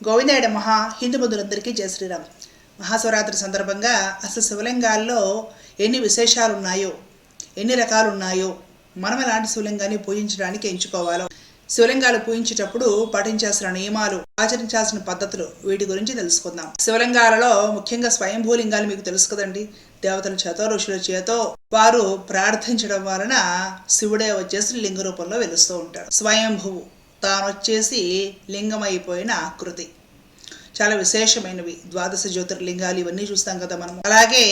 గోవిందాయుడ మహా హిందూ బంధులందరికీ జయ శ్రీరామ్. మహాశివరాత్రి సందర్భంగా అసలు శివలింగాల్లో ఎన్ని విశేషాలు ఉన్నాయో ఎన్ని రకాలు ఉన్నాయో మనం ఎలాంటి శివలింగాన్ని పూజించడానికి ఎంచుకోవాలో శివలింగాలు పూజించేటప్పుడు పాటించాల్సిన నియమాలు ఆచరించాల్సిన పద్ధతులు వీటి గురించి తెలుసుకుందాం. శివలింగాలలో ముఖ్యంగా స్వయంభూలింగాలు మీకు తెలుసు కదండి. దేవతల చేతో ఋషుల చేతో వారు ప్రార్థించడం వలన శివుడే వచ్చేసి లింగ రూపంలో వెలుస్తూ ఉంటాడు స్వయంభువు తాను వచ్చేసి లింగమైపోయిన ఆకృతి చాలా విశేషమైనవి. ద్వాదశ జ్యోతిర్లింగాలు ఇవన్నీ చూస్తాం కదా మనం అలాగే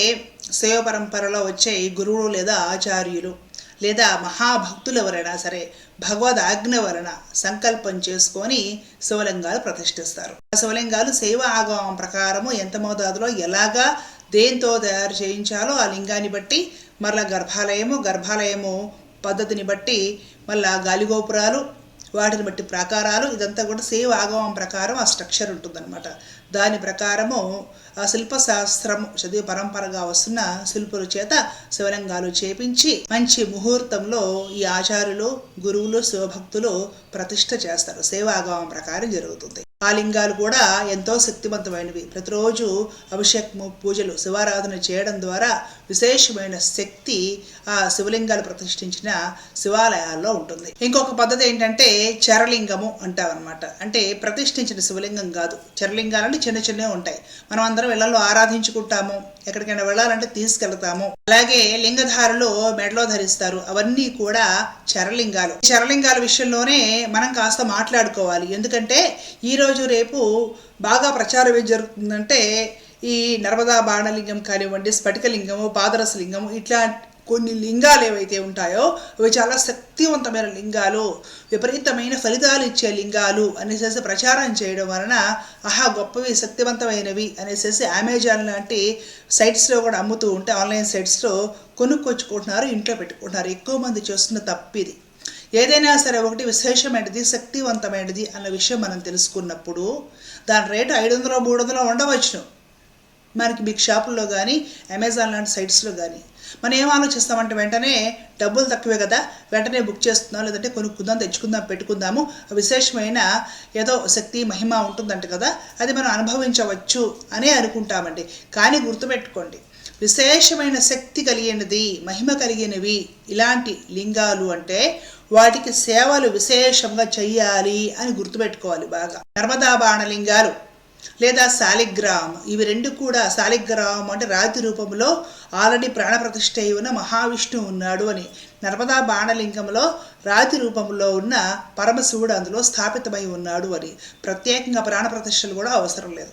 శైవ పరంపరలో వచ్చే గురువులు లేదా ఆచార్యులు లేదా మహాభక్తులు ఎవరైనా సరే భగవద్ ఆజ్ఞ వలన సంకల్పం చేసుకొని శివలింగాలు ప్రతిష్ఠిస్తారు. ఆ శివలింగాలు శైవ ఆగమం ప్రకారము ఎంత మోతాదులో ఎలాగా దేంతో తయారు చేయించాలో ఆ లింగాన్ని బట్టి మరలా గర్భాలయము గర్భాలయము పద్ధతిని బట్టి మళ్ళా గాలిగోపురాలు వాటిని బట్టి ప్రాకారాలు ఇదంతా కూడా సేవ్ ఆగమం ప్రకారం ఆ స్ట్రక్చర్ ఉంటుందన్నమాట. దాని ప్రకారము ఆ శిల్పశాస్త్రం చదివి పరంపరగా వస్తున్న శిల్పుల చేత శివలింగాలు చేపించి మంచి ముహూర్తంలో ఈ ఆచార్యులు గురువులు శివభక్తులు ప్రతిష్ట చేస్తారు. సేవాగమం ప్రకారం జరుగుతుంది. ఆ లింగాలు కూడా ఎంతో శక్తివంతమైనవి. ప్రతిరోజు అభిషేకము పూజలు శివారాధన చేయడం ద్వారా విశేషమైన శక్తి ఆ శివలింగాలు ప్రతిష్ఠించిన శివాలయాల్లో ఉంటుంది. ఇంకొక పద్ధతి ఏంటంటే చరలింగము అంటామన్నమాట అంటే ప్రతిష్ఠించిన శివలింగం కాదు. చరలింగాలని చిన్న చిన్నవి ఉంటాయి. మనం అందరం ఇళ్ళలో ఆరాధించుకుంటాము. ఎక్కడికైనా వెళ్ళాలంటే తీసుకెళ్తాము. అలాగే లింగధారులు మెడలో ధరిస్తారు. అవన్నీ కూడా చరలింగాలు. చరలింగాల విషయంలోనే మనం కాస్త మాట్లాడుకోవాలి. ఎందుకంటే ఈ రోజు రేపు బాగా ప్రచారం ఏం జరుగుతుందంటే ఈ నర్మదా బాణలింగం కానివ్వండి స్ఫటికలింగము పాదరస లింగము ఇట్లా కొన్ని లింగాలు ఏవైతే ఉంటాయో అవి చాలా శక్తివంతమైన లింగాలు విపరీతమైన ఫలితాలు ఇచ్చే లింగాలు అనేసేసి ప్రచారం చేయడం వలన ఆహా గొప్పవి శక్తివంతమైనవి అనేసి అమెజాన్ లాంటి సైట్స్లో కూడా అమ్ముతూ ఉంటే ఆన్లైన్ సైట్స్లో కొనుక్కొచ్చుకుంటున్నారు ఇంట్లో పెట్టుకుంటున్నారు. ఎక్కువ మంది చేస్తున్న తప్పిది. ఏదైనా సరే ఒకటి విశేషమైనది శక్తివంతమైనది అన్న విషయం మనం తెలుసుకున్నప్పుడు దాని రేటు ఐదు వందలు మూడు వందలు ఉండవచ్చును. మనకి బిగ్ షాపుల్లో కానీ అమెజాన్ లాంటి సైట్స్లో కానీ మనం ఏం ఆలోచిస్తామంటే వెంటనే డబ్బులు తక్కువే కదా వెంటనే బుక్ చేస్తున్నాం లేదంటే కొనుక్కుందాం తెచ్చుకుందాం పెట్టుకుందాము. విశేషమైన ఏదో శక్తి మహిమ ఉంటుందంట కదా అది మనం అనుభవించవచ్చు అనే అనుకుంటామండి. కానీ గుర్తుపెట్టుకోండి విశేషమైన శక్తి కలిగినది మహిమ కలిగినవి ఇలాంటి లింగాలు అంటే వాటికి సేవలు విశేషంగా చెయ్యాలి అని గుర్తుపెట్టుకోవాలి బాగా. నర్మదా బాణలింగాలు. లేదా శాలిగ్రామ్. ఇవి రెండు కూడా శాలిగ్రామ్ అంటే రాతి రూపంలో ఆల్రెడీ ప్రాణప్రతిష్ఠ అయి ఉన్న మహావిష్ణువు ఉన్నాడు అని. నర్మదా బాణలింగంలో రాతి రూపంలో ఉన్న పరమశివుడు అందులో స్థాపితమై ఉన్నాడు అని. ప్రత్యేకంగా ప్రాణప్రతిష్టలు కూడా అవసరం లేదు.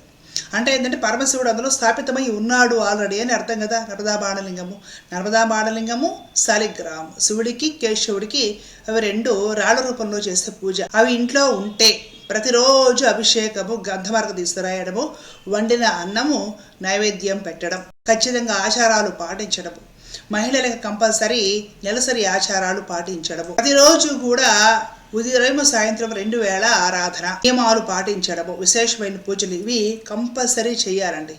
అంటే ఏంటంటే పరమశివుడు అందులో స్థాపితమై ఉన్నాడు ఆల్రెడీ అని అర్థం కదా నర్మదా బాణలింగము. నర్మదా బాణలింగము శాలిగ్రామ్. శివుడికి కేశవుడికి అవి రెండు రాళ్ళ రూపంలో చేసే పూజ. అవి ఇంట్లో ఉంటే ప్రతిరోజు అభిషేకము గంధమార్గ తీసుకురాయడము వండిన అన్నము నైవేద్యం పెట్టడం ఖచ్చితంగా ఆచారాలు పాటించడము. మహిళలకు కంపల్సరీ నెలసరి ఆచారాలు పాటించడము. ప్రతిరోజు కూడా ఉదయం సాయంత్రం రెండు వేళ ఆరాధన నియమాలు పాటించడము విశేషమైన పూజలు ఇవి కంపల్సరీ చేయాలండి.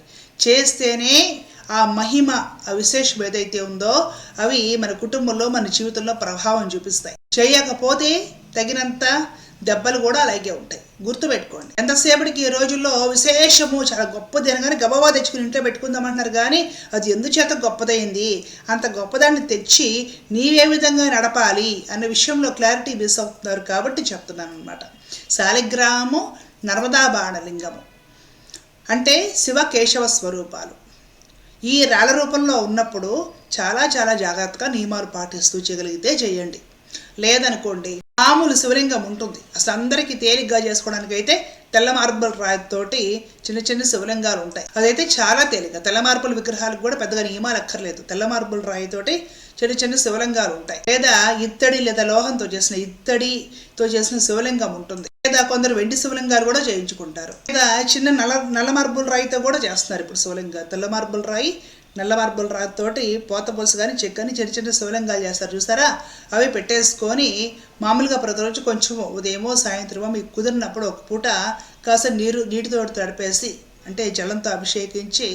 చేస్తేనే ఆ మహిమ ఆ విశేషం ఏదైతే ఉందో అవి మన కుటుంబంలో మన జీవితంలో ప్రభావం చూపిస్తాయి. చేయకపోతే తగినంత దెబ్బలు కూడా అలాగే ఉంటాయి. గుర్తుపెట్టుకోండి. ఎంతసేపటికి ఈ రోజుల్లో విశేషము చాలా గొప్పది అనగానే గబవా తెచ్చుకుని ఇంట్లో పెట్టుకుందామంటున్నారు కానీ అది ఎందుచేత గొప్పదైంది? అంత గొప్పదాన్ని తెచ్చి నీవే విధంగా నడపాలి అన్న విషయంలో క్లారిటీ మిస్ అవుతున్నారు కాబట్టి చెప్తున్నాను అనమాట శాలిగ్రామము నర్మదా బాణలింగము. అంటే శివ కేశవ స్వరూపాలు. ఈ రాళ్ళ రూపంలో ఉన్నప్పుడు చాలా చాలా జాగ్రత్తగా నియమాలు పాటిస్తూ చేయగలిగితే చేయండి. లేదనుకోండి మామూలు శివలింగం ఉంటుంది. అసలు అందరికీ తేలిగ్గా చేసుకోవడానికి అయితే తెల్ల మార్బల్ రాయితోటి చిన్న చిన్న శివలింగాలు ఉంటాయి. అదైతే చాలా తేలిక తెల్ల మార్బుల్ విగ్రహాలకు కూడా పెద్దగా నియమాలు అక్కర్లేదు. తెల్ల మార్బుల్ రాయితోటి చిన్న చిన్న శివలింగాలు ఉంటాయి. లేదా ఇత్తడి లేదా లోహంతో చేసిన ఇత్తడితో చేసిన శివలింగం ఉంటుంది. లేదా కొందరు వెండి శివలింగాలు కూడా చేయించుకుంటారు. లేదా చిన్న నల్ల నల్ల మార్బుల్ రాయితో కూడా చేస్తున్నారు ఇప్పుడు శివలింగాలు. తెల్ల మార్బుల్ రాయి నల్ల మార్బుల్ రాతోటి పోత పోసు కానీ చెక్కని చిన్న చిన్న శివలింగాలు చేస్తారు. చూసారా? అవి పెట్టేసుకొని మామూలుగా ప్రతిరోజు కొంచెం ఉదయమో సాయంత్రమో మీకు కుదిరినప్పుడు ఒక పూట కాస్త నీరు నీటితో తడిపేసి అంటే జలంతో అభిషేకించి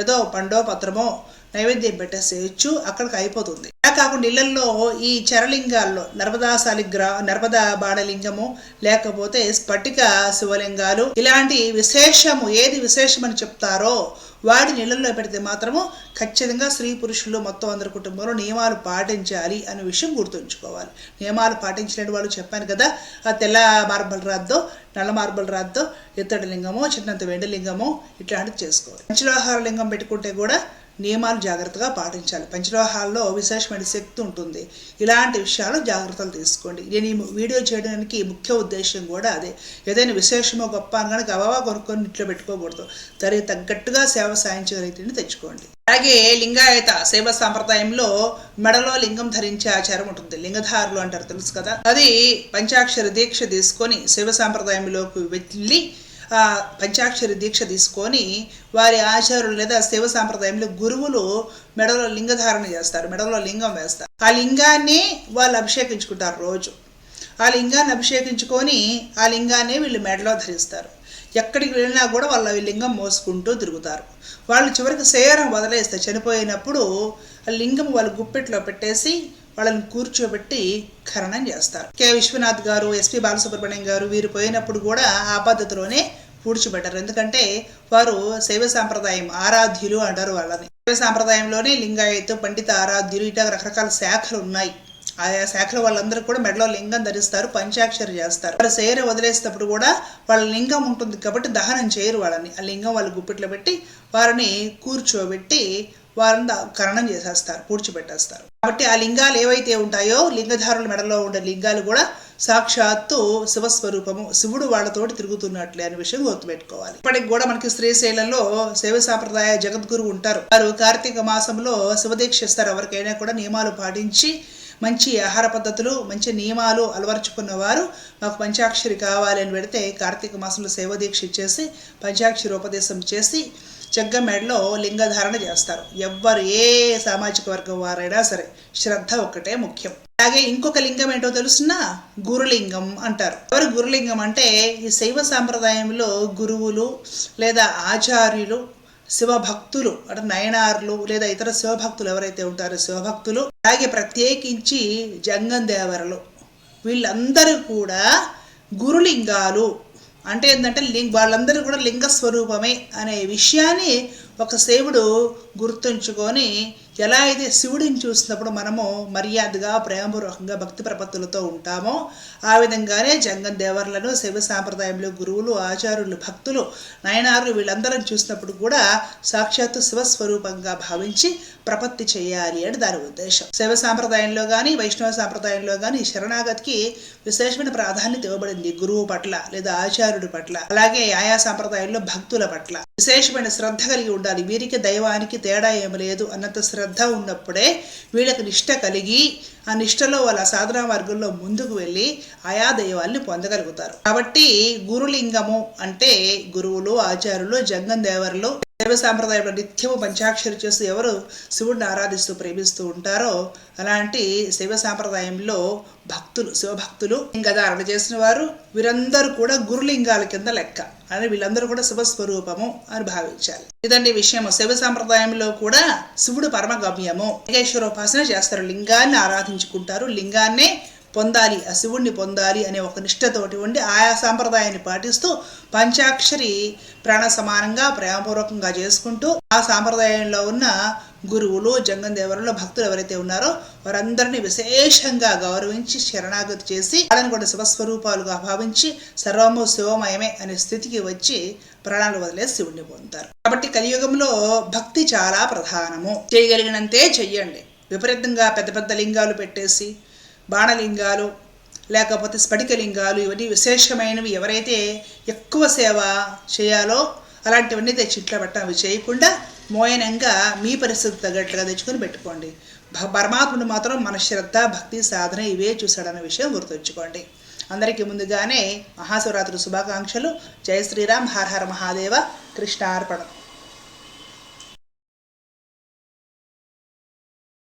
ఏదో పండో పత్రమో నైవేద్యం పెట్టేసేయచ్చు. అక్కడికి అయిపోతుంది. అలా కాకుండా ఇళ్ళలో ఈ చరలింగాల్లో నర్మదా సాలిగ్రా నర్మదా బాణలింగము లేకపోతే స్ఫటిక శివలింగాలు ఇలాంటి విశేషము ఏది విశేషమని చెప్తారో వాడి నీళ్ళల్లో పెడితే మాత్రము ఖచ్చితంగా స్త్రీ పురుషులు మొత్తం అందరి కుటుంబంలో నియమాలు పాటించాలి అనే విషయం గుర్తుంచుకోవాలి. నియమాలు పాటించలేని వాళ్ళు చెప్పాను కదా ఆ తెల్ల మార్బల్ రాద్దో నల్ల మార్బల్ రాద్దో ఎత్తడి లింగమో చిన్నంత వెండి లింగమో ఇట్లాంటివి చేసుకోవాలి. పంచలోహార లింగం పెట్టుకుంటే కూడా నియమాలు జాగ్రత్తగా పాటించాలి. పంచలోహాల్లో విశేషమైన శక్తి ఉంటుంది. ఇలాంటి విషయాలు జాగ్రత్తలు తీసుకోండి. నేను ఈ వీడియో చేయడానికి ముఖ్య ఉద్దేశం కూడా అదే. ఏదైనా విశేషమో గొప్ప అని కనుక అవవా కొనుక్కొని ఇంట్లో పెట్టుకోకూడదు. దానికి తగ్గట్టుగా సేవ సాయించే రీతిని తెచ్చుకోండి. అలాగే లింగాయత సేవ సాంప్రదాయంలో మెడలో లింగం ధరించే ఆచారం ఉంటుంది. లింగధారులు అంటారు తెలుసు కదా? అది పంచాక్షరి దీక్ష తీసుకొని శైవ సాంప్రదాయంలోకి వెళ్ళి పంచాక్షరి దీక్ష తీసుకొని వారి ఆచారులు లేదా శివ సాంప్రదాయంలో గురువులు మెడలో లింగధారణ చేస్తారు మెడలో లింగం వేస్తారు. ఆ లింగాన్ని వాళ్ళు అభిషేకించుకుంటారు రోజు. ఆ లింగాన్ని అభిషేకించుకొని ఆ లింగాన్ని వీళ్ళు మెడలో ధరిస్తారు. ఎక్కడికి వెళ్ళినా కూడా వాళ్ళు అవి లింగం మోసుకుంటూ తిరుగుతారు. వాళ్ళు చివరికి శరీరం వదిలేస్తే చనిపోయినప్పుడు ఆ లింగం వాళ్ళ గుప్పెట్లో పెట్టేసి వాళ్ళని కూర్చోబెట్టి ఖననం చేస్తారు. కె. విశ్వనాథ్ గారు ఎస్పి బాలసుబ్రహ్మణ్యం గారు వీరు పోయినప్పుడు కూడా ఆ పద్ధతిలోనే పూడ్చిపెట్టారు. ఎందుకంటే వారు శైవ సాంప్రదాయం ఆరాధ్యులు అంటారు వాళ్ళని. శైవ సాంప్రదాయంలోనే లింగాయత్ పండిత ఆరాధ్యులు ఇట్లా రకరకాల శాఖలు ఉన్నాయి. ఆయా శాఖల వాళ్ళందరూ కూడా మెడలో లింగం ధరిస్తారు పంచాక్షరి చేస్తారు. వాళ్ళు శరీరం వదిలేసేటప్పుడు కూడా వాళ్ళ లింగం ఉంటుంది కాబట్టి దహనం చేయరు వాళ్ళని. ఆ లింగం వాళ్ళ గుప్పిట్లో పెట్టి వారిని కూర్చోబెట్టి వారిని కరణం చేసేస్తారు పూడ్చిపెట్టేస్తారు. కాబట్టి ఆ లింగాలు ఏవైతే ఉంటాయో లింగధారుల మెడలో ఉండే లింగాలు కూడా సాక్షాత్తు శివస్వరూపము శివుడు వాళ్ళతోటి తిరుగుతున్నట్లే అనే విషయం గుర్తుపెట్టుకోవాలి. ఇప్పటికి కూడా మనకి శ్రీశైలంలో శైవ సాంప్రదాయ జగద్గురు ఉంటారు. వారు కార్తీక మాసంలో శివదీక్ష ఇస్తారు. ఎవరికైనా కూడా నియమాలు పాటించి మంచి ఆహార పద్ధతులు మంచి నియమాలు అలవర్చుకున్న వారు మాకు పంచాక్షరి కావాలి అని పెడితే కార్తీక మాసంలో సేవ దీక్ష ఇచ్చేసి పంచాక్షరి ఉపదేశం చేసి చెగ్గ మెడలో లింగధారణ చేస్తారు. ఎవ్వరు ఏ సామాజిక వర్గం వారైనా సరే శ్రద్ధ ఒక్కటే ముఖ్యం. అలాగే ఇంకొక లింగం ఏంటో తెలుసునా? గురులింగం అంటారు. ఎవరు గురులింగం అంటే ఈ శైవ సాంప్రదాయంలో గురువులు లేదా ఆచార్యులు శివభక్తులు అంటే నయనార్లు లేదా ఇతర శివభక్తులు ఎవరైతే ఉంటారో శివభక్తులు అలాగే ప్రత్యేకించి జంగం దేవరలు వీళ్ళందరూ కూడా గురులింగాలు. అంటే ఏంటంటే లింగ వాళ్ళందరూ కూడా లింగ స్వరూపమే అనే విషయాన్ని ఒక సేవుడు గుర్తుంచుకొని ఎలా అయితే శివుడిని చూసినప్పుడు మనము మర్యాదగా ప్రేమపూర్వకంగా భక్తి ప్రపత్తులతో ఉంటామో ఆ విధంగానే జంగం దేవర్లను శివ సాంప్రదాయంలో గురువులు ఆచార్యులు భక్తులు నయనారులు వీళ్ళందరం చూసినప్పుడు కూడా సాక్షాత్తు శివస్వరూపంగా భావించి ప్రపత్తి చేయాలి అని దాని ఉద్దేశం. శివ సాంప్రదాయంలో కానీ వైష్ణవ సాంప్రదాయంలో కానీ శరణాగతికి విశేషమైన ప్రాధాన్యత ఇవ్వబడింది గురువు పట్ల లేదా ఆచార్యుడి పట్ల. అలాగే ఆయా సాంప్రదాయంలో భక్తుల పట్ల. విశేషమైన శ్రద్ధ కలిగి ఉండాలి. వీరికి దైవానికి తేడా ఏమి లేదు అన్నంత శ్రద్ధ శ్రద్ధ ఉన్నప్పుడే వీళ్ళకి నిష్ట కలిగి ఆ నిష్టలో వాళ్ళ సాధనా మార్గంలో ముందుకు వెళ్ళి ఆయా దైవాల్ని పొందగలుగుతారు. కాబట్టి గురులింగము అంటే గురువులు ఆచార్యులు జంగం దేవరులు దైవ సాంప్రదాయంలో నిత్యము పంచాక్షరి చేస్తూ ఎవరు శివుడిని ఆరాధిస్తూ ప్రేమిస్తూ ఉంటారో అలాంటి శైవ సాంప్రదాయంలో భక్తులు శివభక్తులు లింగధారణ చేసిన వారు వీరందరూ కూడా గురులింగాల కింద లెక్క అని వీళ్ళందరూ కూడా శివస్వరూపము అని భావించాలి. ఇదండి విషయం శైవ సాంప్రదాయంలో కూడా శివుడు పరమగమ్యము. లింగేశ్వరోపాసన చేస్తారు. లింగాన్ని ఆరాధించుకుంటారు. లింగాన్నే పొందాలి ఆ శివుణ్ణి పొందాలి అనే ఒక నిష్టతోటి ఉండి ఆయా సాంప్రదాయాన్ని పాటిస్తూ పంచాక్షరి ప్రాణ సమానంగా ప్రేమపూర్వకంగా చేసుకుంటూ ఆ సాంప్రదాయంలో ఉన్న గురువులు జంగం దేవరులు భక్తులు ఎవరైతే ఉన్నారో వారందరినీ విశేషంగా గౌరవించి శరణాగతి చేసి వాళ్ళని కూడా శివస్వరూపాలుగా భావించి సర్వము శివమయమే అనే స్థితికి వచ్చి ప్రాణాలు వదిలేసి శివుణ్ణి పొందుతారు. కాబట్టి కలియుగంలో భక్తి చాలా ప్రధానము. చేయగలిగినంతే చెయ్యండి. విపరీతంగా పెద్ద పెద్ద లింగాలు పెట్టేసి బాణలింగాలు లేకపోతే స్ఫటికలింగాలు ఇవన్నీ విశేషమైనవి ఎవరైతే ఎక్కువ సేవ చేయాలో అలాంటివన్నీ తెచ్చి ఇంట్లో పెట్టడం. అవి చేయకుండా మోయనంగా మీ పరిస్థితి తగ్గట్టుగా తెచ్చుకొని పెట్టుకోండి. భ- పరమాత్ముడు మాత్రం మన శ్రద్ధ భక్తి సాధన ఇవే చూశాడన్న విషయం గుర్తుంచుకోండి. అందరికీ ముందుగానే మహాశివరాత్రి శుభాకాంక్షలు. జయ శ్రీరామ్. హర హర మహాదేవ. కృష్ణార్పణం.